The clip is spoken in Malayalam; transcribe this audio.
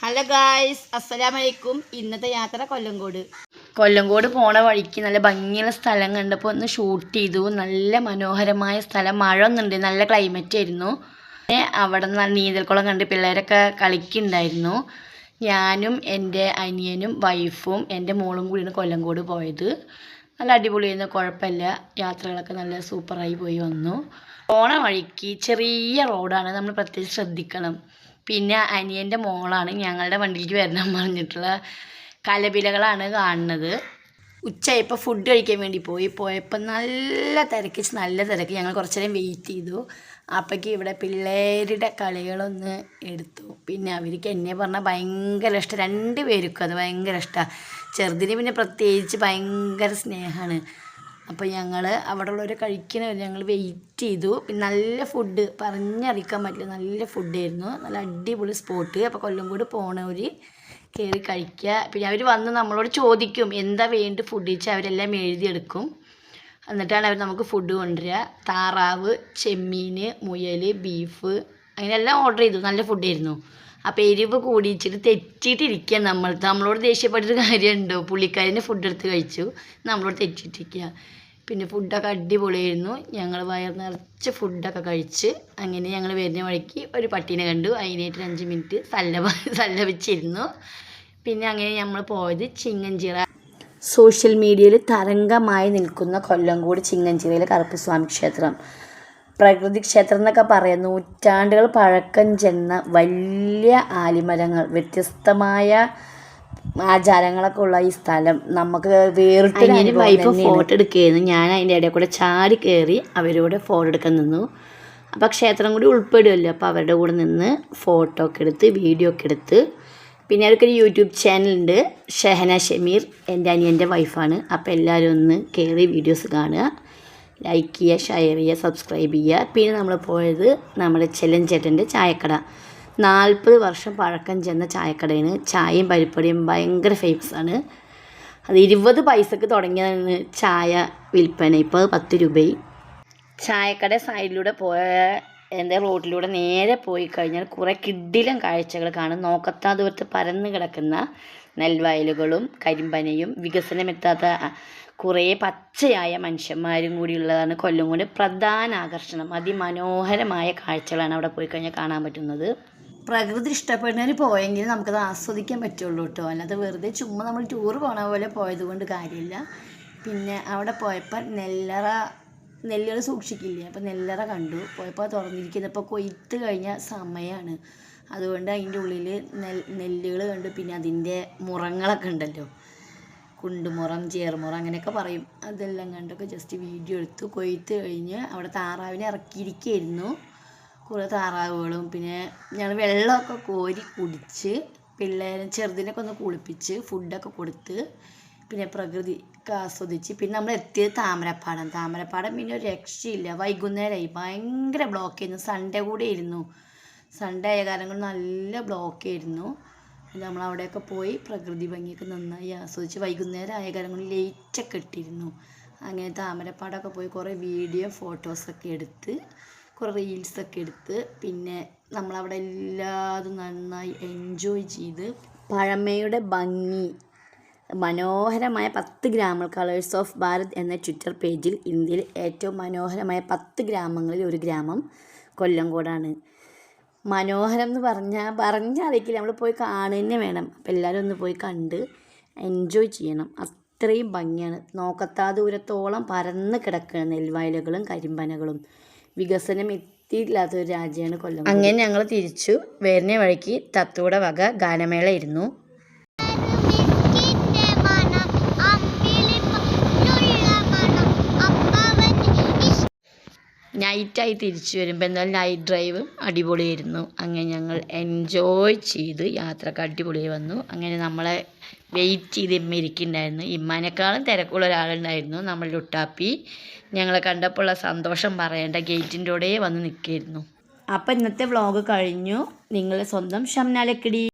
ഹലോ ഗായ്സ് അസ്സലാമലൈക്കും ഇന്നത്തെ യാത്ര കൊല്ലംകോട്. കൊല്ലംകോട് പോണ വഴിക്ക് നല്ല ഭംഗിയുള്ള സ്ഥലം കണ്ടപ്പോൾ ഒന്ന് ഷൂട്ട് ചെയ്തു. നല്ല മനോഹരമായ സ്ഥലം. മഴ ഒന്നുണ്ട് നല്ല ക്ലൈമറ്റ് ആയിരുന്നു. പിന്നെ അവിടെ നിന്ന് നീന്തൽക്കുളം കണ്ട് പിള്ളേരൊക്കെ കളിക്കുന്നുണ്ടായിരുന്നു. ഞാനും എന്റെ അനിയനും വൈഫും എന്റെ മോളും കൂടിയാണ് കൊല്ലംകോട് പോയത്. നല്ല അടിപൊളിയായിരുന്നു. കുഴപ്പമില്ല. യാത്രകളൊക്കെ നല്ല സൂപ്പറായി പോയി വന്നു. പോണ വഴിക്ക് ചെറിയ റോഡാണ് നമ്മൾ പ്രത്യേകിച്ച് ശ്രദ്ധിക്കണം. പിന്നെ അനിയന്റെ മോളാണ് ഞങ്ങളുടെ വണ്ടിയിലേക്ക് വരണം പറഞ്ഞിട്ടുള്ള കലപിലകളാണ് കാണുന്നത്. ഉച്ചയായപ്പോൾ ഫുഡ് കഴിക്കാൻ വേണ്ടി പോയി. പോയപ്പോൾ നല്ല തിരക്ക് നല്ല തിരക്ക്. ഞങ്ങൾ കുറച്ച് നേരം വെയിറ്റ് ചെയ്തു. അപ്പോഴേക്ക് ഇവിടെ പിള്ളേരുടെ കളികളൊന്ന് എടുത്തു. പിന്നെ അവർക്ക് എന്നെ പറഞ്ഞാൽ ഭയങ്കര ഇഷ്ടം. രണ്ട് പേർക്കും അത് ഭയങ്കര ഇഷ്ടമാണ് ചെറുതിന് പിന്നെ പ്രത്യേകിച്ച് ഭയങ്കര സ്നേഹമാണ് അപ്പോൾ ഞങ്ങൾ അവിടെ ഉള്ളവർ കഴിക്കണവർ ഞങ്ങൾ വെയിറ്റ് ചെയ്തു. നല്ല ഫുഡ് പറഞ്ഞറിയിക്കാൻ പറ്റില്ല. നല്ല ഫുഡായിരുന്നു നല്ല അടിപൊളി സ്പോട്ട് അപ്പോൾ കൊല്ലംകോട് പോണവർ കയറി കഴിക്കുക പിന്നെ അവർ വന്ന് നമ്മളോട് ചോദിക്കും എന്താ വേണ്ട ഫുഡ് വെച്ചാൽ അവരെല്ലാം എഴുതിയെടുക്കും. എന്നിട്ടാണ് അവർ നമുക്ക് ഫുഡ് കൊണ്ടുവരിക. താറാവ് ചെമ്മീൻ മുയൽ ബീഫ് അങ്ങനെയെല്ലാം ഓർഡർ ചെയ്തു. നല്ല ഫുഡായിരുന്നു അപ്പോൾ എരിവ് കൂടിയിച്ചിട്ട് തെറ്റിയിട്ടിരിക്കുക നമ്മൾ. നമ്മളോട് ദേഷ്യപ്പെട്ടൊരു കാര്യമുണ്ടോ. പുള്ളിക്കാരന്റെ ഫുഡ് എടുത്ത് കഴിച്ചു. നമ്മളോട് തെറ്റിയിട്ടിരിക്കുക പിന്നെ ഫുഡൊക്കെ അടിപൊളിയായിരുന്നു. ഞങ്ങൾ വയർ നിറച്ച് ഫുഡൊക്കെ കഴിച്ച് അങ്ങനെ ഞങ്ങൾ വരുന്ന വഴിക്ക് ഒരു പട്ടീനെ കണ്ടു. അതിനായിട്ട് അഞ്ച് മിനിറ്റ് സല്ലഭ സല്ലപിച്ചിരുന്നു പിന്നെ അങ്ങനെ നമ്മൾ പോയത് ചിങ്ങഞ്ചിറ. സോഷ്യൽ മീഡിയയിൽ തരംഗമായി നിൽക്കുന്ന കൊല്ലംകോട് ചിങ്ങഞ്ചിറയിലെ കറുപ്പസ്വാമി ക്ഷേത്രം. പ്രകൃതി ക്ഷേത്രം എന്നൊക്കെ പറയാം. നൂറ്റാണ്ടുകൾ പഴക്കം ചെന്ന വലിയ ആലിമരങ്ങൾ വ്യത്യസ്തമായ ആചാരങ്ങളൊക്കെ ഉള്ള ഈ സ്ഥലം നമുക്ക് വേറിട്ട് വൈഫ് ഫോട്ടോ എടുക്കുകയായിരുന്നു. ഞാൻ അതിന്റെ ഇടയിൽ കൂടെ ചാടി കയറി അവരോട് ഫോട്ടോ എടുക്കാൻ നിന്നു. അപ്പോൾ ക്ഷേത്രം കൂടി ഉൾപ്പെടുമല്ലോ അപ്പോൾ അവരുടെ കൂടെ നിന്ന് ഫോട്ടോ ഒക്കെ എടുത്ത് വീഡിയോ ഒക്കെ എടുത്ത്. പിന്നെ അവർക്കൊരു യൂട്യൂബ് ചാനലുണ്ട് ഷെഹന ഷമീർ എന്റെ അനിയന്റെ വൈഫാണ് അപ്പോൾ എല്ലാവരും ഒന്ന് കയറി വീഡിയോസ് കാണുക. ലൈക്ക് ചെയ്യുക ഷെയർ ചെയ്യുക സബ്സ്ക്രൈബ് ചെയ്യുക. പിന്നെ നമ്മൾ പോയത് നമ്മുടെ ചെല്ലഞ്ചേട്ടന്റെ ചായക്കട. നാൽപ്പത് വർഷം പഴക്കം ചെന്ന ചായക്കടയാണ്. ചായയും പരിപ്പടിയും ഭയങ്കര ഫേമസ് ആണ്. അത് ഇരുപത് പൈസക്ക് തുടങ്ങിയതാണ് ചായ വിൽപ്പന. ഇപ്പോൾ അത് പത്ത് രൂപയും ചായക്കട സൈഡിലൂടെ പോയ എന്റെ റോഡിലൂടെ നേരെ പോയി കഴിഞ്ഞാൽ കുറേ കിഡിലം കാഴ്ചകൾ കാണും. നോക്കത്താ ദൂരത്ത് പരന്ന് കിടക്കുന്ന നെൽവയലുകളും കരിമ്പനയും വികസനമെത്താത്ത കുറേ പച്ചയായ മനുഷ്യന്മാരും കൂടിയുള്ളതാണ് കൊല്ലംകോട് പ്രധാന ആകർഷണം. അതിമനോഹരമായ കാഴ്ചകളാണ് അവിടെ പോയി കഴിഞ്ഞാൽ കാണാൻ പറ്റുന്നത്. പ്രകൃതി ഇഷ്ടപ്പെടുന്നവർ പോയെങ്കിൽ നമുക്കത് ആസ്വദിക്കാൻ പറ്റുള്ളൂ കേട്ടോ. അല്ലാതെ വെറുതെ ചുമ്മാ നമ്മൾ ടൂർ പോണ പോലെ പോയത് കൊണ്ട് കാര്യമില്ല. പിന്നെ അവിടെ പോയപ്പോൾ നെല്ലറ നെല്ലറ സൂക്ഷിക്കില്ലേ? അപ്പോൾ നെല്ലറ കണ്ടു. പോയപ്പോൾ തുറന്നിരിക്കുന്നത് ഇപ്പോൾ കൊയ്ത്ത് കഴിഞ്ഞ സമയമാണ്. അതുകൊണ്ട് അതിന്റെ ഉള്ളിൽ നെൽ നെല്ലുകൾ കണ്ടു. പിന്നെ അതിന്റെ മുറങ്ങളൊക്കെ ഉണ്ടല്ലോ. കുണ്ടുമുറം ചേർമുറ അങ്ങനെയൊക്കെ പറയും. അതെല്ലാം കണ്ടൊക്കെ ജസ്റ്റ് വീഡിയോ എടുത്തു കൊയ്ത്ത് കഴിഞ്ഞ് അവിടെ താറാവിനെ ഇറക്കിയിരിക്കുകയായിരുന്നു കുറേ താറാവുകളും പിന്നെ ഞങ്ങൾ വെള്ളമൊക്കെ കോരി കുടിച്ച് പിള്ളേരെ ചെറുതിനൊക്കെ ഒന്ന് കുളിപ്പിച്ച് ഫുഡൊക്കെ കൊടുത്ത് പിന്നെ പ്രകൃതി ആസ്വദിച്ച് പിന്നെ നമ്മൾ എത്തിയത് താമരപ്പാടം. താമരപ്പാടം പിന്നെ ഒരു രക്ഷയില്ല. വൈകുന്നേരമായി ഭയങ്കര ബ്ലോക്ക് ആയിരുന്നു. സൺഡേ കൂടെ ആയിരുന്നു. സൺഡേ ആയ കാരണം കൊണ്ട് നല്ല ബ്ലോക്ക് ആയിരുന്നു. നമ്മൾ അവിടെയൊക്കെ പോയി പ്രകൃതി ഭംഗിയൊക്കെ നന്നായി ആസ്വദിച്ച് വൈകുന്നേരം ആയ കാരണം കൊണ്ട് ലേറ്റൊക്കെ ഇട്ടിരുന്നു. അങ്ങനെ താമരപ്പാടൊക്കെ പോയി കുറേ വീഡിയോ ഫോട്ടോസൊക്കെ എടുത്ത് കുറേ റീൽസൊക്കെ എടുത്ത് പിന്നെ നമ്മളവിടെ എല്ലാതും നന്നായി എൻജോയ് ചെയ്ത് പഴമയുടെ ഭംഗി മനോഹരമായ പത്ത് ഗ്രാമങ്ങൾ കളേഴ്സ് ഓഫ് ഭാരത് എന്ന ട്വിറ്റർ പേജിൽ ഇന്ത്യയിൽ ഏറ്റവും മനോഹരമായ പത്ത് ഗ്രാമങ്ങളിൽ ഒരു ഗ്രാമം കൊല്ലംകോടാണ്. മനോഹരം എന്ന് പറഞ്ഞാൽ പറഞ്ഞറിയിക്കില്ല നമ്മൾ പോയി കാണുക തന്നെ വേണം. അപ്പം എല്ലാവരും ഒന്ന് പോയി കണ്ട് എൻജോയ് ചെയ്യണം. അത്രയും ഭംഗിയാണ്. നോക്കത്താ ദൂരത്തോളം പരന്ന് കിടക്കുകയാണ് നെൽവയലുകളും കരിമ്പനകളും. വികസനം എത്തിയില്ലാത്ത ഒരു രാജ്യമാണ് കൊല്ലം. അങ്ങനെ ഞങ്ങൾ തിരിച്ചു വരുന്ന വഴിക്ക് തത്തൂടെ വക ഗാനമേള ഇരുന്നു. നൈറ്റായി തിരിച്ചു വരുമ്പോൾ എന്തായാലും നൈറ്റ് ഡ്രൈവ് അടിപൊളിയായിരുന്നു. അങ്ങനെ ഞങ്ങൾ എൻജോയ് ചെയ്ത് യാത്രയ്ക്ക് അടിപൊളിയായി വന്നു. അങ്ങനെ നമ്മളെ വെയിറ്റ് ചെയ്ത് ഇമ്മ ഇരിക്കുന്നുണ്ടായിരുന്നു. ഇമ്മാനേക്കാളും തിരക്കുള്ള ഒരാളുണ്ടായിരുന്നു നമ്മളുടെ ഉട്ടാപ്പി ഞങ്ങളെ കണ്ടപ്പോൾ ഉള്ള സന്തോഷം പറയേണ്ട ഗേറ്റിന്റെ കൂടെ വന്ന് നിൽക്കുമായിരുന്നു അപ്പം ഇന്നത്തെ വ്ളോഗ് കഴിഞ്ഞു. നിങ്ങളുടെ സ്വന്തം ഷംനാലക്കിടി.